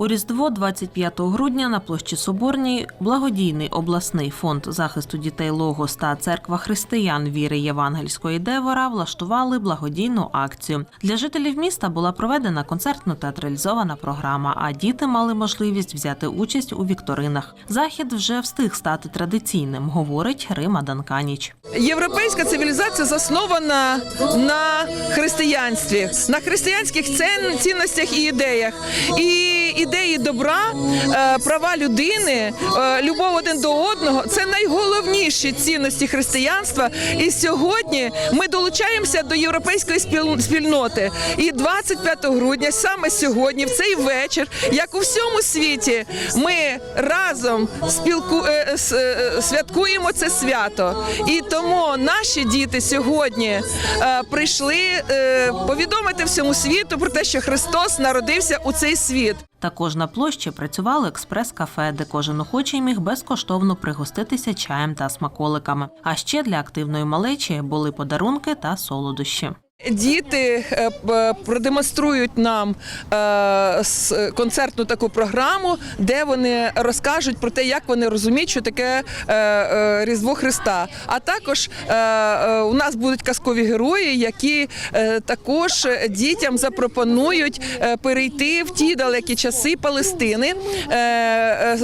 У Різдво 25 грудня на площі Соборній благодійний обласний фонд захисту дітей Логос та церква християн віри Євангельської Девора влаштували благодійну акцію. Для жителів міста була проведена концертно-театралізована програма, а діти мали можливість взяти участь у вікторинах. Захід вже встиг стати традиційним, говорить Рима Данканіч. Європейська цивілізація заснована на християнстві, на християнських цінностях і ідеях. І ідеї добра, е, права людини, е, любов один до одного це найголовніші цінності християнства. І сьогодні ми долучаємося до європейської спіл- спільноти. І 25 грудня, саме сьогодні, в цей вечір, як у всьому світі, ми разом спілку е, святкуємо це свято. І тому наші діти сьогодні прийшли повідомити всьому світу про те, що Христос народився у цей світ. Також на площі працювало експрес-кафе, де кожен охочий міг безкоштовно пригоститися чаєм та смаколиками. А ще для активної малечі були подарунки та солодощі. Діти е, продемонструють нам е, концертну таку програму, де вони розкажуть про те, як вони розуміють, що таке е, Різдво Христа. А також у нас будуть казкові герої, які також дітям запропонують перейти в ті далекі часи Палестини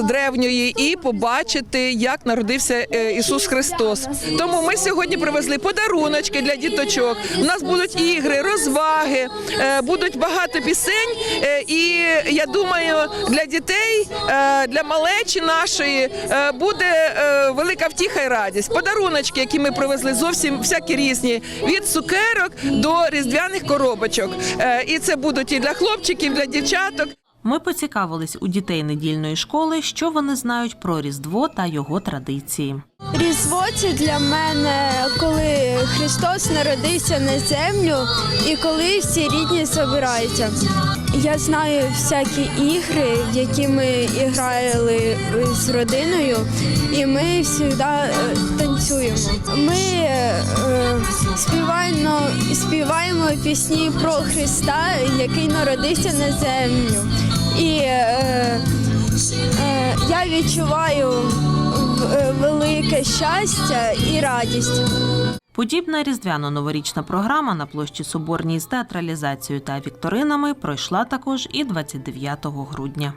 древньої і побачити, як народився Ісус Христос. Тому ми сьогодні привезли подаруночки для діточок. У нас будуть ігри, розваги, е, будуть багато пісень. е, І я думаю, для дітей, е, для малечі нашої буде велика втіха і радість. Подаруночки, які ми привезли, зовсім всякі різні від цукерок до різдвяних коробочок. І це будуть і для хлопчиків, і для дівчаток. Ми поцікавились у дітей недільної школи, що вони знають про Різдво та його традиції. Різдво це для мене, коли Христос народився на землю і коли всі рідні збираються. Я знаю всякі ігри, які ми грали з родиною, і ми завжди е, танцюємо. Ми е, співаємо, співаємо пісні про Христа, який народився на землю. І е, е, я відчуваю велике щастя і радість. Подібна різдвяно-новорічна програма на площі Соборній з театралізацією та вікторинами пройшла також і 29 грудня.